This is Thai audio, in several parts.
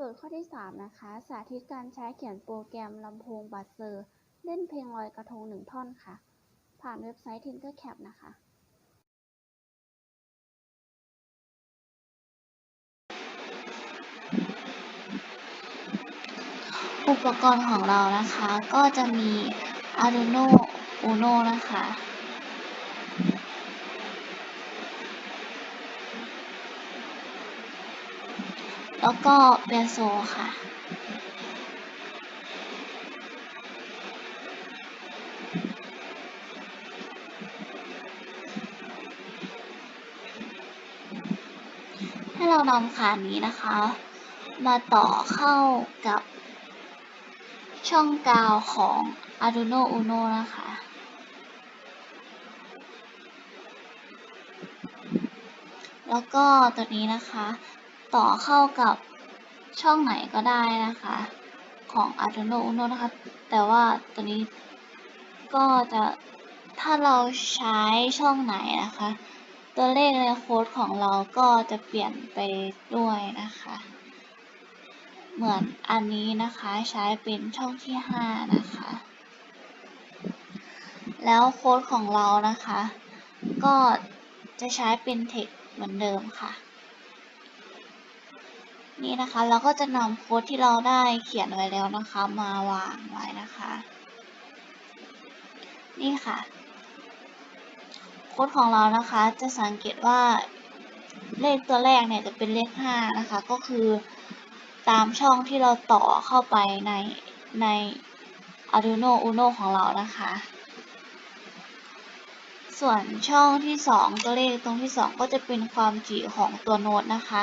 โจทย์ข้อที่ 3 นะคะ สาธิตการใช้เขียนโปรแกรมลำโพงบัสเซอร์ เล่นเพลงลอยกระทงหนึ่งท่อนค่ะ ผ่านเว็บไซต์ Tinkercad นะคะ อุปกรณ์ของเรานะคะ ก็จะมี Arduino Uno นะคะ แล้วก็เปียโซค่ะ ให้เรานำขานี้นะคะ มาต่อเข้ากับช่องกาวของ Arduino Uno นะคะแล้วก็ตัวนี้นะคะ ต่อเข้ากับช่องไหนก็ได้นะคะ ของ Arduino Uno นะคะ แต่ว่าตัวนี้ก็จะถ้าเราใช้ช่องไหนนะคะ ตัวเลขในโค้ดของเราก็จะเปลี่ยนไปด้วยนะคะ เหมือนอันนี้นะคะใช้เป็นช่องที่ 5 นะคะ แล้วโค้ดของเรานะคะ ก็จะใช้เป็น text เหมือนเดิมค่ะ นี่นะคะ เราก็จะนำโค้ดที่เราได้เขียนไว้แล้วนะคะ มาวางไว้นะคะ นี่ค่ะ โค้ดของเรานะคะจะสังเกตว่าเลขตัวแรกเนี่ยจะเป็นเลข 5 นะคะ ก็คือตามช่องที่เราต่อเข้าไปในใน Arduino Uno ของเรานะคะ ส่วนช่องที่ 2 ตัวเลขตรงที่ 2 ก็จะเป็นความถี่ของตัวโน้ตนะคะ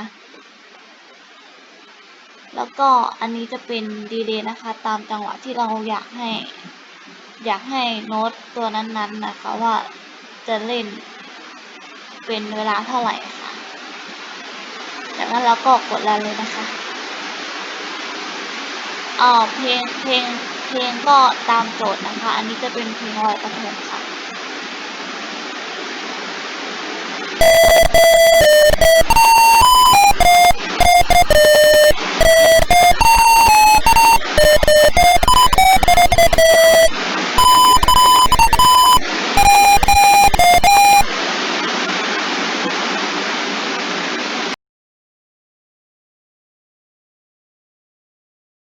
แล้วก็อันนี้จะเป็นดีเลย์นะคะ ตามจังหวะที่เราอยากให้ อยากให้โน้ตตัวนั้นๆนะคะว่าจะเล่นเป็นเวลาเท่าไหร่ค่ะจากนั้นเราก็กดรันเลยนะคะอ่าเพลงเพลงเพลงก็ตามโจทย์นะคะ อันนี้จะเป็นเพลงลอยกระทงค่ะ